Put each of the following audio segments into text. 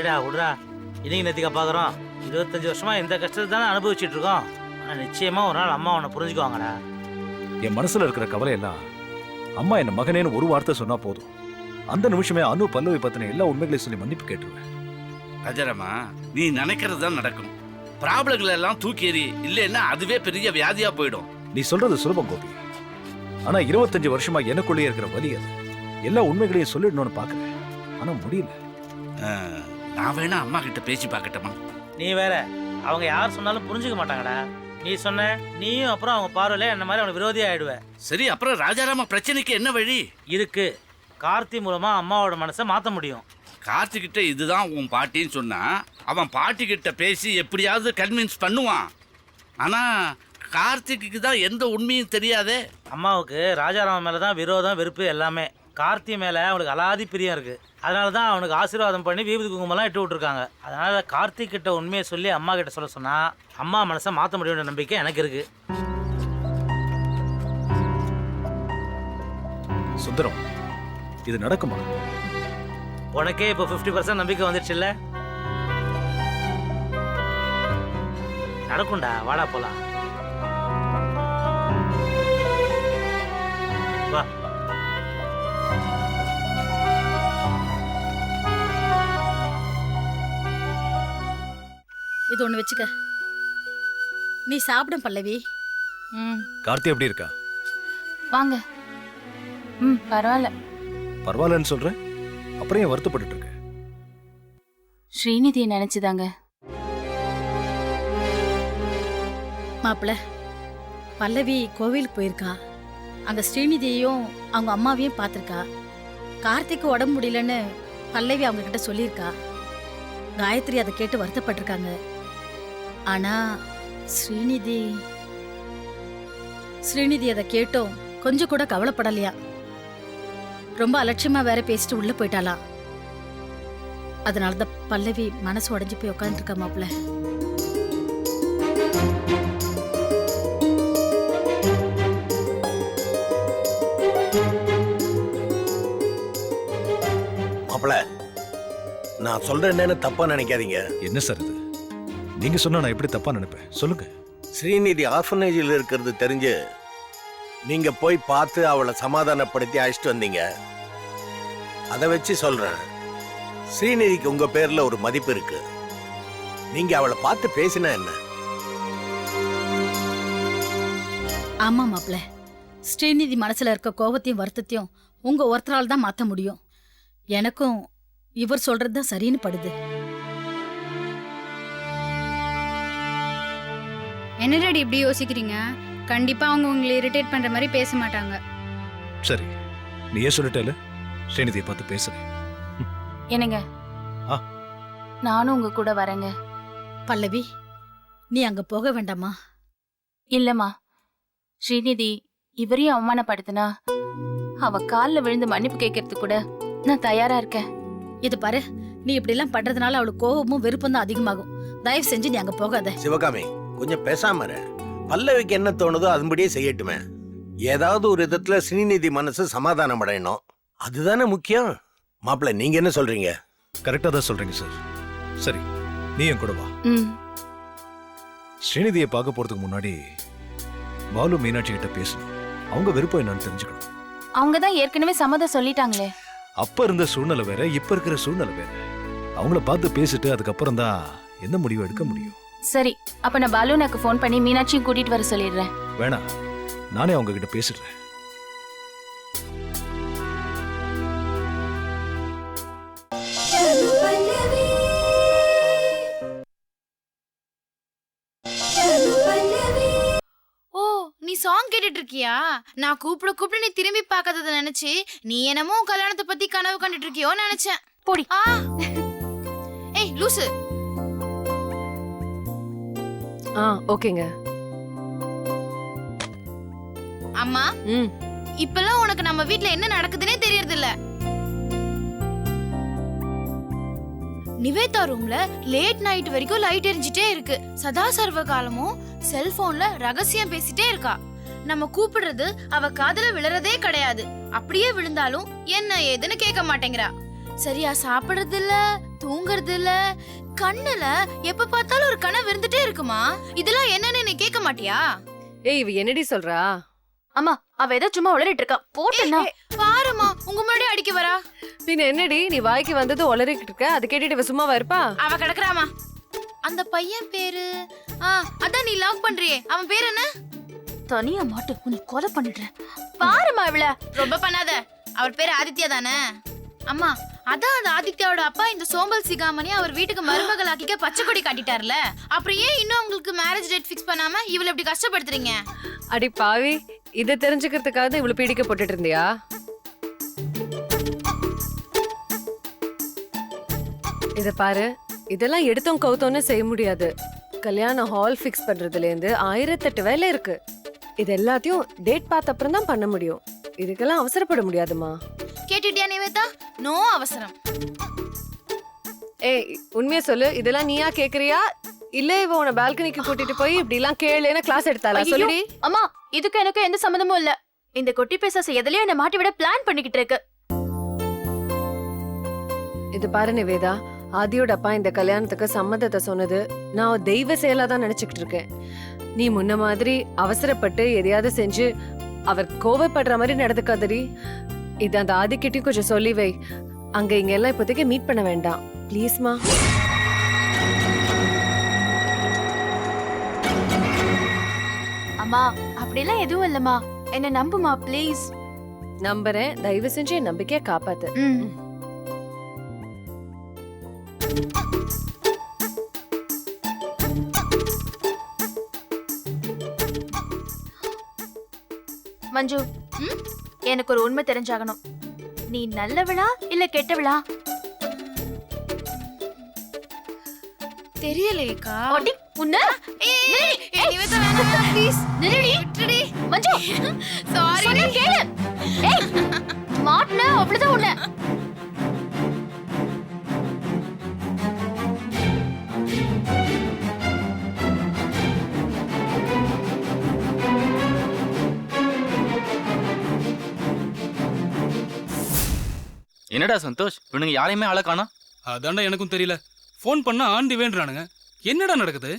சரிடா விடுறா இன்னைக்கு நேத்திக்கா பார்க்குறோம் இருபத்தஞ்சு வருஷமா இந்த கஷ்டத்தை தானே அனுபவிச்சுட்டு இருக்கோம். ஆனால் நிச்சயமா ஒரு நாள் அம்மா உன்னை புரிஞ்சுக்குவாங்கடா. என் மனசுல இருக்கிற கவலை எல்லாம் அம்மா என்ன மகனேன்னு ஒரு வார்த்தை சொன்னா போதும். அந்த நிமிஷமே அனு பல்லவி பத்தின எல்லா உண்மைகளையும் சொல்லி மன்னிப்பு கேட்டுருவேன். அஜரமா நீ நினைக்கிறது தான் நடக்கும். ப்ராப்ளங்கள் எல்லாம் தூக்கி எறி இல்லைன்னா அதுவே பெரிய வியாதியா போயிடும். நீ சொல்றது சுலபம் கோபி. ஆனா இருபத்தஞ்சு வருஷமா எனக்குள்ளேயே இருக்கிற வலி அது. எல்லா உண்மைகளையும் சொல்லிடணும்னு பாக்குறேன். ஆனா முடியல. நான் வேணா அம்மா கிட்ட பேசி பார்க்கட்டுமா? நீ வேற அவங்க யார் சொன்னாலும் புரிஞ்சுக்க மாட்டாங்கடா. நீ சொன்ன நீயும் அப்புறம் அவங்க பார்வையில என்ன மாதிரி அவனுக்கு விரோதியா ஆயிடுவ. சரி அப்புறம் ராஜாராம பிரச்சனைக்கு என்ன வழி? இருக்கு. கார்த்தி மூலமா அம்மாவோட மனசை மாத்த முடியும். கார்த்திகிட்ட இதுதான் உன் பாட்டின்னு சொன்னா அவன் பாட்டி கிட்ட பேசி எப்படியாவது கன்வின்ஸ் பண்ணுவான். ஆனா கார்த்திக்கு தான் எந்த உண்மையும் தெரியாதே. அம்மாவுக்கு ராஜாராமன் மேல தான் விரோதம் வெறுப்பு எல்லாமே. கார்த்தி மேல அவனுக்கு அலாதி பிரியம் இருக்கு. அதனால தான் அவனுக்கு ஆசீர்வாதம் பண்ணி வீபதி குங்குமம்லாம் இட்டு விட்டுருக்காங்க. அதனால கார்த்திக் கிட்ட உண்மையை சொல்லி அம்மா கிட்ட சொல்ல சொன்னா அம்மா மனசை மாத்த முடியும்ன்ற நம்பிக்கை எனக்கு இருக்கு. சுந்தரம் இது நடக்குமா? உனக்கே இப்போ ஃபிஃப்டி பர்சன்ட் நம்பிக்கை வந்துடுச்சுல்ல நடக்கும்டா வாடா போலாம். வா. இது ஒன்று வச்சுக்க. நீ சாப்பிட பல்லவி. ம். கார்த்தி எப்படி இருக்கா? வாங்க. ம் பரவாயில்ல. பரவாயில்லன்னு சொல்றேன். அப்புறம் ஏன் வருத்தப்பட்டுட்டு இருக்க? ஸ்ரீநிதியை நினைச்சுதாங்க. மாப்பிள்ள பல்லவி கோவிலுக்கு போயிருக்கா. அங்க ஸ்ரீநிதியையும் அவங்க அம்மாவையும் பார்த்துருக்கா. கார்த்திக்கு உடம்பு முடியலன்னு பல்லவி அவங்க கிட்ட சொல்லியிருக்கா. காயத்ரி அதை கேட்டு வருத்தப்பட்டிருக்காங்க. ஆனா ஸ்ரீநிதி ஸ்ரீநிதி அதை கேட்டோம். கொஞ்சம் கூட கவலைப்படலையா? ரொம்ப அலட்சியமா வேற பேசிட்டு உள்ள போயிட்டாளாம் அதனாலதான் பல்லவி மனசு உடைஞ்சு போய் உட்காந்துருக்கா மாப்பிள்ள. மாப்பிள நான் சொல்றேன்னு தப்பா நினைக்காதீங்க. என்ன சார் இது நீங்க சொன்னா நான் எப்படி தப்பா நினைப்பேன்? சொல்லுங்க. ஸ்ரீநிதி ஆர்ஃபனேஜில் இருக்கிறது தெரிஞ்சு நீங்க போய் பார்த்து அவளை சமாதானப்படுத்தி அழைச்சிட்டு வந்தீங்க. அதை வச்சு சொல்றேன். ஸ்ரீநிதிக்கு உங்க பேர்ல ஒரு மதிப்பு இருக்கு. நீங்க அவளை பார்த்து பேசினா என்ன? ஆமா மாப்ள ஸ்ரீநிதி மனசுல இருக்க கோபத்தையும் வருத்தத்தையும் உங்க ஒருத்தரால் தான் மாத்த முடியும். எனக்கும் இவர் சொல்றது தான் சரின்னு படுது. என்ன டாடி இப்படி யோசிக்கிறீங்க? கண்டிப்பா அவங்க உங்களை இரிட்டேட் பண்ற மாதிரி பேச மாட்டாங்க. சரி. நீ ஏன் சொல்லிட்டல? ஸ்ரீநிதியை பார்த்து பேசுறேன். என்னங்க? ஆ. நானும் உங்க கூட வரேங்க. பல்லவி நீ அங்க போக வேண்டாமா? இல்லம்மா. ஸ்ரீநிதி இவரையும் அவமானப்படுத்தினா? அவ கால்ல விழுந்து மன்னிப்பு கேட்கறதுக்கு கூட நான் தயாரா இருக்கேன். இது பாரு நீ இப்படி எல்லாம் பண்றதுனால அவளுக்கு கோபமும் விருப்பம் தான் அதிகமாகும். தயவு செஞ்சு நீ அங்க போகாத. சிவகாமி கொஞ்சம் பேசாம பல்லவிக்கு என்ன தோணுதோ அதுபடியே செய்யட்டுமே. ஏதாவது ஒரு விதத்துல ஸ்ரீநிதி மனசு சமாதானம் அடையணும். அதுதானே முக்கியம். மாப்பிள்ள நீங்க என்ன சொல்றீங்க? கரெக்டா தான் சொல்றீங்க சார் சரி நீ என் கூட வா. ஸ்ரீநிதியை பார்க்க போறதுக்கு முன்னாடி பாலு மீனாட்சி கிட்ட பேசணும். அவங்க விருப்பம் என்னன்னு தெரிஞ்சுக்கணும். அவங்க தான் ஏற்கனவே சம்மதம் சொல்லிட்டாங்களே. அப்ப இருந்த சூழ்நிலை வேற இப்ப இருக்கிற சூழ்நிலை வேற. அவங்கள பார்த்து பேசிட்டு அதுக்கப்புறம் தான் எந்த முடிவு எடுக்க முடியும்? சரி அப்ப நான் பாலுனாக்கு ஃபோன் பண்ணி மீனாட்சியும் கூட்டிட்டு வர சொல்லிடுறேன். வேணாம் நானே அவங்க கிட்ட பேசிடுறேன் ஓ நீ சாங் கேட்டுட்டு இருக்கியா நான் கூப்பிட கூப்பிட நீ திரும்பி பார்க்காதத நினைச்சு நீ என்னமோ உன் கல்யாணத்தை பத்தி கனவு கண்டுட்டு இருக்கியோ நினைச்சேன். போடி. ஆ. ஏய் லூசு. ஆ ஓகேங்க. அம்மா ம். இப்பெல்லாம் உனக்கு நம்ம வீட்ல என்ன நடக்குதுன்னே தெரியறது இல்ல நிவேதா ரூம்ல லேட் நைட் வரைக்கும் லைட் எரிஞ்சிட்டே இருக்கு. சதா சர்வ காலமும் செல்போன்ல ரகசியம் பேசிட்டே இருக்கா. நம்ம கூப்பிடுறது அவ காதுல விழறதே கிடையாது. அப்படியே விழுந்தாலும் என்ன ஏதுன்னு கேட்க மாட்டேங்கிறா. சரியா சாப்பிடுறது இல்ல தூங்குறது இல்ல கண்ணுல எப்ப பார்த்தாலும் ஒரு கனவு இருந்துட்டே இருக்குமா? இதெல்லாம் என்னன்னு நீ கேட்க மாட்டியா? ஏய் இவ என்னடி சொல்றா? அம்மா அவ ஏதோ சும்மா உளறிட்டு இருக்கா. போட்டுனா பாருமா உங்க முன்னாடி அடிக்க வரா. பின்ன என்னடி? நீ வாய்க்கு வந்தது உளறிக்கிட்டு இருக்க. அது கேட்டுட்டு இவ சும்மாவா இருப்பா? அவ கிடக்குறாமா அந்த பையன் பேரு? ஆ அதான் நீ லவ் பண்றியே. அவன் பேர் என்ன? தனியா மாட்டு உன்னை கொலை பண்ணிடுறேன். பாருமா இவள. ரொம்ப பண்ணாத. அவர் பேர் ஆதித்யா தானே? அம்மா அதான் அந்த ஆதித்யாவோட அப்பா இந்த சோம்பல் சிகாமணி அவர் வீட்டுக்கு மருமகளாக்கிக்க பச்சை கொடி காட்டிட்டார்ல. அப்புறம் ஏன் இன்னும் உங்களுக்கு மேரேஜ் டேட் ஃபிக்ஸ் பண்ணாம இவளை இப்படி கஷ்டப்படுத்துறீங்க? அடி பாவி இதை தெரிஞ்சுக்கிறதுக்காக இவ்வளவு பீடிக்க போட்டுட்டு இருந்தியா? இத பாரு இதெல்லாம் எடுத்தோம் கவுத்தோன்னு செய்ய முடியாது. கல்யாண ஹால் ஃபிக்ஸ் பண்றதுல இருந்து ஆயிரத்தெட்டு வேலை இருக்கு. இது எல்லாத்தையும் டேட் பார்த்த அப்புறம் தான் பண்ண முடியும். இதுக்கெல்லாம் அவசரப்பட முடியாதுமா கேட்டுட்டியா நிவேதா? நோ அவசரம். ஏய் உண்மையா சொல்லு. இதெல்லாம் நீயா கேக்குறியா? இல்ல இவ உன பால்கனிக்கு கூட்டிட்டு போய் இப்படி எல்லாம் கேளுன்னு கிளாஸ் எடுத்தாளா. சொல்லுடி. அம்மா இதுக்கு எனக்கு எந்த சம்மந்தமும் இல்ல. இந்த கொட்டி பேசாச எதுலயும் என்ன மாட்டி விட பிளான் பண்ணிக்கிட்டு இருக்கு. இது பாரு நிவேதா ஆதியோட அப்பா இந்த கல்யாணத்துக்கு சம்மதத்தை சொன்னது நான் தெய்வ செயலா தான் நினைச்சுக்கிட்டு இருக்கேன். நீ முன்ன மாதிரி அவசரப்பட்டு எதையாவது செஞ்சு அவர் கோவப்படுற மாதிரி நடந்துக்காதடி. இது அந்த ஆதிக்கிட்டையும் கொஞ்சம் சொல்லி வை. அங்க இங்க எல்லாம் இப்போதைக்கு மீட் பண்ண வேண்டாம். ப்ளீஸ்மா அம்மா அப்படிலாம் எதுவும் இல்லம்மா. என்ன நம்புமா ப்ளீஸ் நம்புறேன். தயவு செஞ்சு என் நம்பிக்கையை காப்பாத்து. மஞ்சு? எனக்கு ஒரு உண்மை தெரிஞ்சாகணும். நீ நல்லவளா இல்ல கெட்டவளா? தெரியலையேக்கா அடி, உன்ன? ப்ளீஸ் நில்லுடி. விட்டுடி. மஞ்சு. சாரி கேளு. ஏய் அவ்வளவுதான் உன்ன. என்னடா சந்தோஷ்? இவனுங்க யாரையுமே ஆள காணோம் அதான்டா எனக்கும் தெரியல. ஃபோன் பண்ணா ஆண்டி வேண்டுறானுங்க. என்னடா நடக்குது?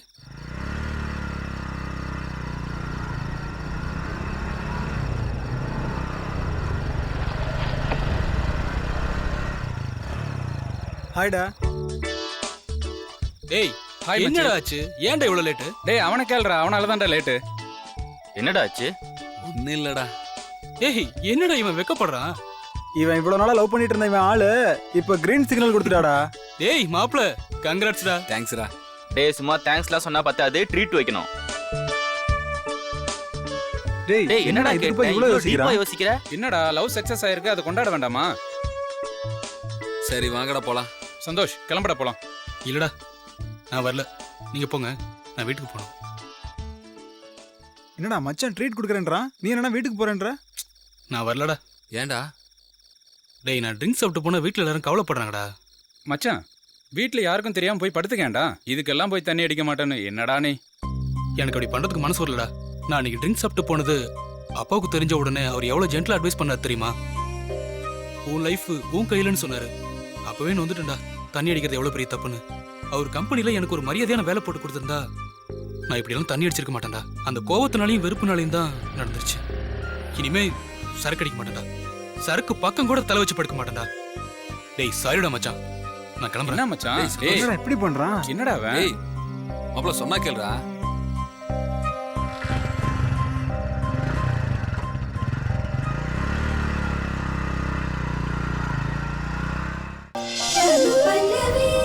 ஹாய்டா. டேய் ஹாய் என்னடா ஆச்சு? ஏன்டா இவ்வளவு லேட்டு டேய் அவனை கேளுடா. அவனால தான்டா லேட்டு என்னடா ஆச்சு? ஒன்னும் இல்லடா. ஏய் என்னடா இவன் வெக்கப்படுறான்? இவன் இவ்வளவு நாளா லவ் பண்ணிட்டு இருந்த இவன் ஆளு இப்ப கிரீன் சிக்னல் கொடுத்துட்டாடா. டேய் மாப்ள கங்க்ராட்ஸ்டா தேங்க்ஸ்டா டேய் சும்மா தேங்க்ஸ்லாம் சொன்னா பத்தாது ட்ரீட் வைக்கணும். டேய் டேய் என்னடா கேட்ட போய் இவ்வளவு யோசிக்கிறான்? யோசிக்கிற? என்னடா லவ் சக்சஸ் ஆயிருக்கு அதை கொண்டாட வேண்டாமா? சரி வாங்கடா போலாம். சந்தோஷ் கிளம்பட போலாம். இல்லடா நான் வரல. நீங்க போங்க நான் வீட்டுக்கு போகணும். என்னடா மச்சான் ட்ரீட் கொடுக்குறேன்றான்? நீ என்னடா வீட்டுக்கு போறேன்ற? நான் வரலடா. ஏன்டா? டேய் நான் ட்ரிங்க்ஸ் சாப்பிட்டு போனா வீட்டில் எல்லாரும் கவலைப்படுறாங்கடா. மச்சான் வீட்ல யாருக்கும் தெரியாம போய் படுத்துக்கேன்டா. இதுக்கெல்லாம் போய் தண்ணி அடிக்க மாட்டேன்னு என்னடா நீ? எனக்கு அப்படி பண்றதுக்கு மனசு வரலடா. நான் அன்னைக்கு ட்ரிங்க்ஸ் சாப்பிட்டு போனது அப்பாவுக்கு தெரிஞ்ச உடனே அவர் எவ்வளவு ஜென்டலா அட்வைஸ் பண்ணாரு தெரியுமா? உன் லைஃப் உன் கையிலன்னு சொன்னாரு. அப்பவே நான் வந்துட்டேன்டா. தண்ணி அடிக்கிறது எவ்வளவு பெரிய தப்புன்னு. அவர் கம்பெனில எனக்கு ஒரு மரியாதையான வேலை போட்டு கொடுத்திருந்தா நான் இப்படியெல்லாம் தண்ணி அடிச்சிருக்க மாட்டேன்டா. அந்த கோவத்தினாலையும் வெறுப்புனாலையும் தான் நடந்துருச்சு. இனிமே சரக்கு அடிக்க மாட்டேன்டா. சரக்கு பக்கம் கூட தலை வச்சு படுக்க மாட்டேன்டா. டேய் சாரிடா மச்சான். நான் கிளம்புறேன். என்ன மச்சான்? டேய், என்னடா இப்படி பண்றான்? என்னடா அவன்? மாப்பிள சொன்னா கேளுடா. மீனாட்சி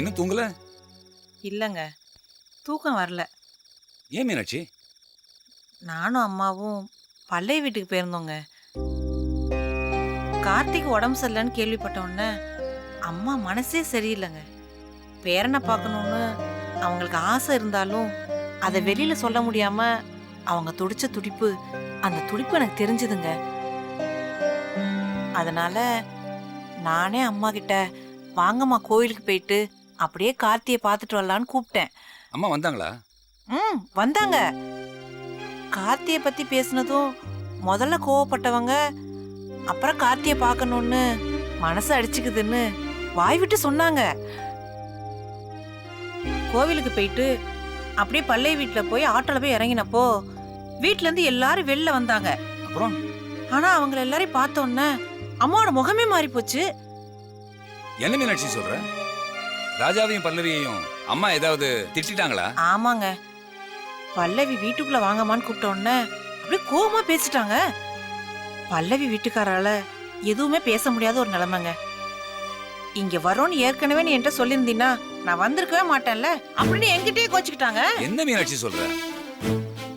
இன்னும் தூங்கல? இல்லங்க. தூக்கம் வரல. ஏன் மீனாட்சி? நானும் அம்மாவும் பள்ளைய வீட்டுக்கு போயிருந்தோங்க. கார்த்திக் உடம்பு சரியில்லைன்னு கேள்விப்பட்ட உடனே அம்மா மனசே சரியில்லைங்க. பேரனை பார்க்கணுன்னு அவங்களுக்கு ஆசை இருந்தாலும் அதை வெளியில சொல்ல முடியாம அவங்க துடிச்ச துடிப்பு அந்த துடிப்பு எனக்கு தெரிஞ்சுதுங்க. அதனால நானே அம்மா கிட்ட வாங்கம்மா கோயிலுக்கு போயிட்டு அப்படியே கார்த்தியை பார்த்துட்டு வரலான்னு கூப்பிட்டேன். அம்மா வந்தாங்களா? ம் வந்தாங்க. கார்த்திய பத்தி பேசினதும் முதல்ல கோவப்பட்டவங்க அப்புறம் கார்த்திய பார்க்கணும்னு மனசு அடிச்சுக்குதுன்னு வாய் விட்டு சொன்னாங்க. கோவிலுக்கு போயிட்டு அப்படியே பள்ளைய வீட்டுல போய் ஆட்டோல போய் இறங்கினப்போ வீட்ல இருந்து எல்லாரும் வெளில வந்தாங்க. அப்புறம்? ஆனா அவங்கள எல்லாரையும் பார்த்த உடனே அம்மாவோட முகமே மாறி போச்சு என்ன மீனாட்சி சொல்ற? ராஜாவையும் பல்லவியையும் அம்மா ஏதாவது திட்டிட்டாங்களா? ஆமாங்க. பல்லவி வீட்டுக்குள்ள வாங்கம்மான்னு கூப்பிட்ட உடனே அப்படியே கோவமா பேசிட்டாங்க. பல்லவி வீட்டுக்காரால எதுவுமே பேச முடியாத ஒரு நிலைமைங்க. இங்க வரோன்னு ஏற்கனவே நீ என்கிட்ட சொல்லியிருந்தீன்னா நான் வந்திருக்கவே மாட்டேன்ல அப்படின்னு என்கிட்டயே கோச்சுக்கிட்டாங்க. என்ன மீனாட்சி சொல்ற?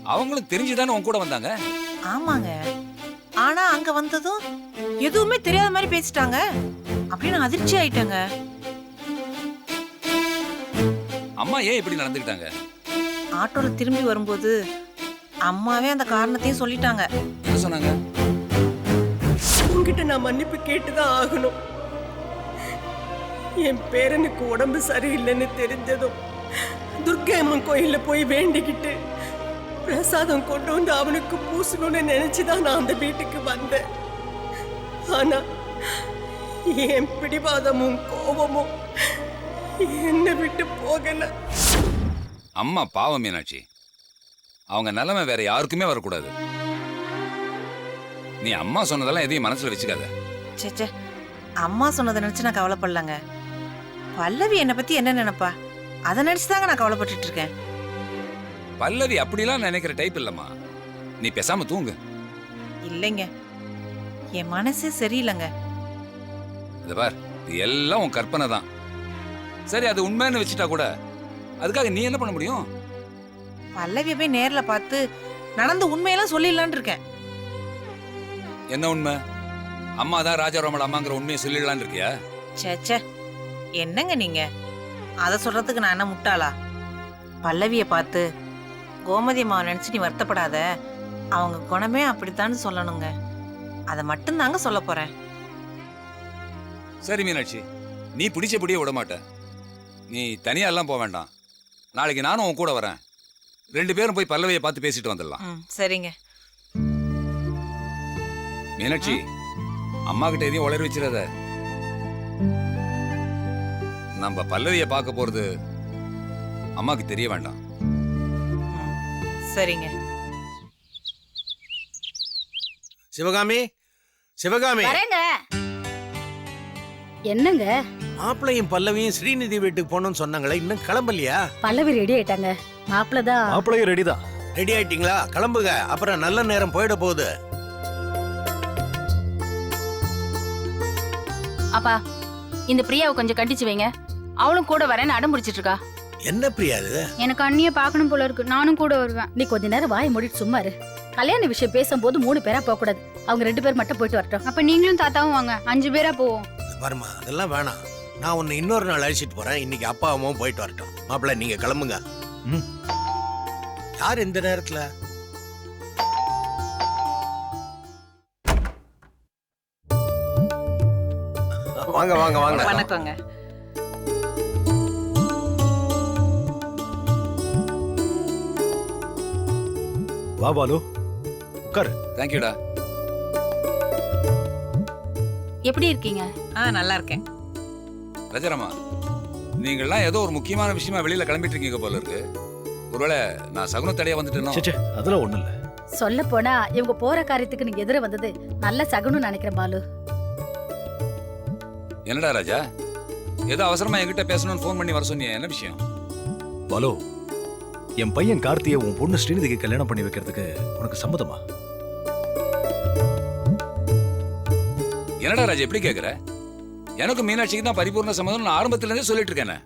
அவங்களும் தெரிஞ்சுதானே உன் கூட வந்தாங்க? ஆமாங்க. ஆனா அங்க வந்ததும் எதுவுமே தெரியாத மாதிரி பேசிட்டாங்க. அப்படின்னு அதிர்ச்சி ஆயிட்டாங்க. அம்மா ஏன் இப்படி நடந்துக்கிட்டாங்க? ஆட்டோல திரும்பி வரும்போது அம்மாவே அந்த காரணத்தையும் சொல்லிட்டாங்க. என்ன சொன்னாங்க? உங்ககிட்ட நான் மன்னிப்பு கேட்டுதான் ஆகணும். என் பேரனுக்கு உடம்பு சரியில்லைன்னு தெரிஞ்சதும் துர்க்கை அம்மன் கோயில்ல போய் வேண்டிக்கிட்டு பிரசாதம் கொண்டு வந்து அவனுக்கு பூசணும்னு நினைச்சுதான் நான் அந்த வீட்டுக்கு வந்தேன். ஆனா என் பிடிவாதமும் கோபமும் என்னை விட்டு போகல. அம்மா பாவம் மீனாட்சி. அவங்க நிலைமை வேற யாருக்குமே வரக்கூடாது. நீ அம்மா சொன்னதெல்லாம் எதையும் மனசுல வச்சுக்காத. ச்சே ச்சே. அம்மா சொன்னதை நினைச்சு நான் கவலைப்படலங்க. பல்லவி என்னை பத்தி என்ன நினைப்பா? அதை நினைச்சு தாங்க நான் கவலைப்பட்டுட்டு இருக்கேன். பல்லவி அப்படிலாம் நினைக்கிற டைப் இல்லம்மா. நீ பேசாம தூங்கு. இல்லைங்க. என் மனசே சரியில்லைங்க. இத பார் இது எல்லாம் உன் கற்பனை தான். சரி அது உண்மைன்னு வச்சுட்டா கூட அதுக்காக நீ என்ன பண்ண முடியும்? பல்லவியை போய் நேர்ல பார்த்து நடந்த உண்மையெல்லாம் சொல்லிடலான்னு இருக்கேன். என்ன உண்மை? அம்மா தான் ராஜாராமோட அம்மாங்கிற உண்மையை சொல்லிடலான்னு இருக்கியா? ச்சே ச்சே. என்னங்க நீங்க? அதை சொல்றதுக்கு நான் என்ன முட்டாளா? பல்லவியை பார்த்து கோமதி அம்மாவை நினைச்சு நீ வருத்தப்படாத. அவங்க குணமே அப்படித்தான்னு சொல்லணுங்க. அதை மட்டும்தாங்க சொல்ல போறேன். சரி மீனாட்சி. நீ பிடிச்சபடியே விட மாட்ட நீ தனியா எல்லாம் போக வேண்டாம். நாளைக்கு நானும் உன் கூட வரேன். ரெண்டு பேரும் போய் பல்லவியை பார்த்து பேசிட்டு வந்துடலாம். ம் சரிங்க. மீனாட்சி அம்மா கிட்ட எதையும் உளறி வச்சிடாத. நம்ம பல்லவியை பார்க்க போறது அம்மாக்கு தெரிய வேண்டாம். சரிங்க. சிவகாமி சிவகாமி. வரேங்க. என்னங்க? மாப்பிள்ளையும் பல்லவியும் ஸ்ரீநிதி வீட்டுக்கு போகணும்னு சொன்னாங்களே இன்னும் கிளம்பலையா? பல்லவி ரெடி ஆயிட்டாங்க. மாப்பிள்ள தான். மாப்பிள்ளையும் ரெடி தான். ரெடி ஆயிட்டீங்களா? கிளம்புங்க. அப்புறம் நல்ல நேரம் போயிட போகுது. அப்பா இந்த பிரியாவை கொஞ்சம் கண்டிச்சு வைங்க. அவளும் கூட வரேன்னு அடம் பிடிச்சிட்டு இருக்கா என்ன பிரியா இது எனக்கு அண்ணிய பார்க்கணும் போல இருக்கு. நானும் கூட வருவேன். நீ கொஞ்ச நேரம் வாய் மூடிட்டு சும்மா இரு. கல்யாண விஷயம் பேசும்போது மூணு பேரா போக கூடாது அவங்க ரெண்டு பேர் மட்டும் போயிட்டு வரட்டும். அப்ப நீங்களும் தாத்தாவும் வாங்க. அஞ்சு பேரா போவோம். பாருமா அதெல்லாம் வேணாம். நான் உன்னை இன்னொரு நாள் அழைச்சிட்டு போறேன். இன்னைக்கு அப்பா அம்மாவும் போயிட்டு வரட்டும். மாப்பிள்ளை நீங்க கிளம்புங்க. யார் இந்த நேரத்துல? வாங்க வாங்க வாங்க. வணக்கங்க. வா பாலு. உட்காரு. தேங்க்யூடா எப்படி இருக்கீங்க? ஆ நல்லா இருக்கேன் ரஜரமா நீங்கள்லாம் ஏதோ ஒரு முக்கியமான விஷயமா வெளியில கிளம்பிட்டு இருக்கீங்க போல இருக்கு. ஒருவேளை நான் சகுனத்தடையா வந்துட்டேனோ? சே, சே அதெல்லாம் ஒண்ணும் இல்ல. சொல்ல போனா இவங்க போற காரியத்துக்கு நீங்க எதிர வந்தது நல்ல சகுனம் நினைக்கிறேன் பாலு. என்னடா ராஜா? ஏதோ அவசரமா என்கிட்ட பேசணும்னு ஃபோன் பண்ணி வர சொன்னியே என்ன விஷயம்? பாலு என் பையன் கார்த்தியை உன் பொண்ணு ஸ்ரீநிதிக்கு கல்யாணம் பண்ணி வைக்கிறதுக்கு உனக்கு சம்மதமா? என்னடா ராஜா எப்படி கேக்குற? எனக்கு மீனாட்சிக்கு தான் பரிபூர்ண சம்மதம் நான் ஆரம்பத்துல இருந்தே சொல்லிட்டு இருக்கேனே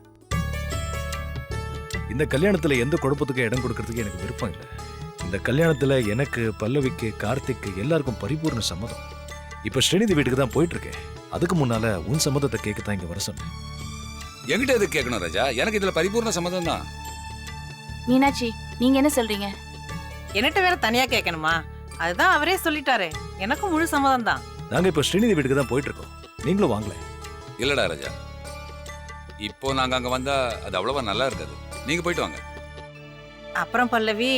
இந்த கல்யாணத்துல எந்த குழப்பத்துக்கும் இடம் கொடுக்கறதுக்கு எனக்கு விருப்பம் இல்லை. இந்த கல்யாணத்துல எனக்கு பல்லவிக்கு கார்த்திக்கு எல்லாருக்கும் பரிபூர்ண சம்மதம். இப்ப ஸ்ரீநிதி வீட்டுக்கு தான் போயிட்டு இருக்கேன் அதுக்கு முன்னால உன் சம்மதத்தை கேட்க தான் இங்க வர சொன்னேன். என்கிட்ட எதுக்கு கேட்கணும் ராஜா? எனக்கு இதுல பரிபூர்ண சம்மதம் தான். மீனாட்சி நீங்க என்ன சொல்றீங்க? என்கிட்ட வேற தனியா கேட்கணுமா? அதுதான் அவரே சொல்லிட்டாரே. எனக்கும் முழு சம்மதம் தான். நாங்க இப்ப ஸ்ரீநிதி வீட்டுக்கு தான் போயிட்டு இருக்கோம் நீங்களும் வாங்கல இல்லடா ராஜா. இப்போ நாங்க அங்க வந்தா அது அவ்வளவா நல்லா இருக்காது. நீங்க போயிட்டு வாங்க. அப்புறம் பல்லவி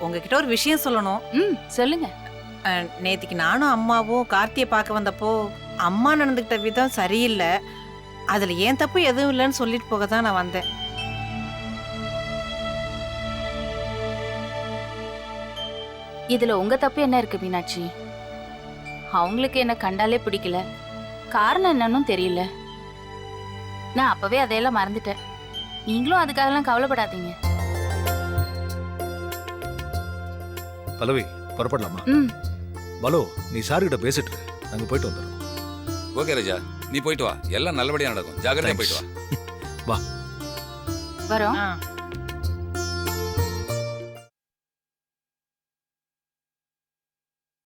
உங்ககிட்ட ஒரு விஷயம் சொல்லணும். ம் சொல்லுங்க. அஹ், நேத்திக்கு நானும் அம்மாவும் கார்த்தியை பார்க்க வந்தப்போ அம்மா நடந்துக்கிட்ட விதம் சரியில்லை. அதுல ஏன் தப்பு எதுவும் இல்லைன்னு சொல்லிட்டு போக தான் நான் வந்தேன். இதுல உங்க தப்பு என்ன இருக்கு மீனாட்சி? அவங்களுக்கு என்ன கண்டாலே பிடிக்கல. காரணம் என்னன்னு தெரியல. நான் அப்பவே அதையெல்லாம் மறந்துட்டேன். நீங்களும் அதுக்காகலாம் கவலைப்படாதீங்க. பல்லவி புறப்படலாமா? ம். பலோ நீ சார்கிட்ட பேசிட்டு இரு. நாங்க போயிட்டு வந்துடுறோம். ஓகே ராஜா நீ போயிட்டு வா. எல்லாம் நல்லபடியா நடக்கும். ஜாகிரதையா போயிட்டு வா. வா. வரோம். ஆ.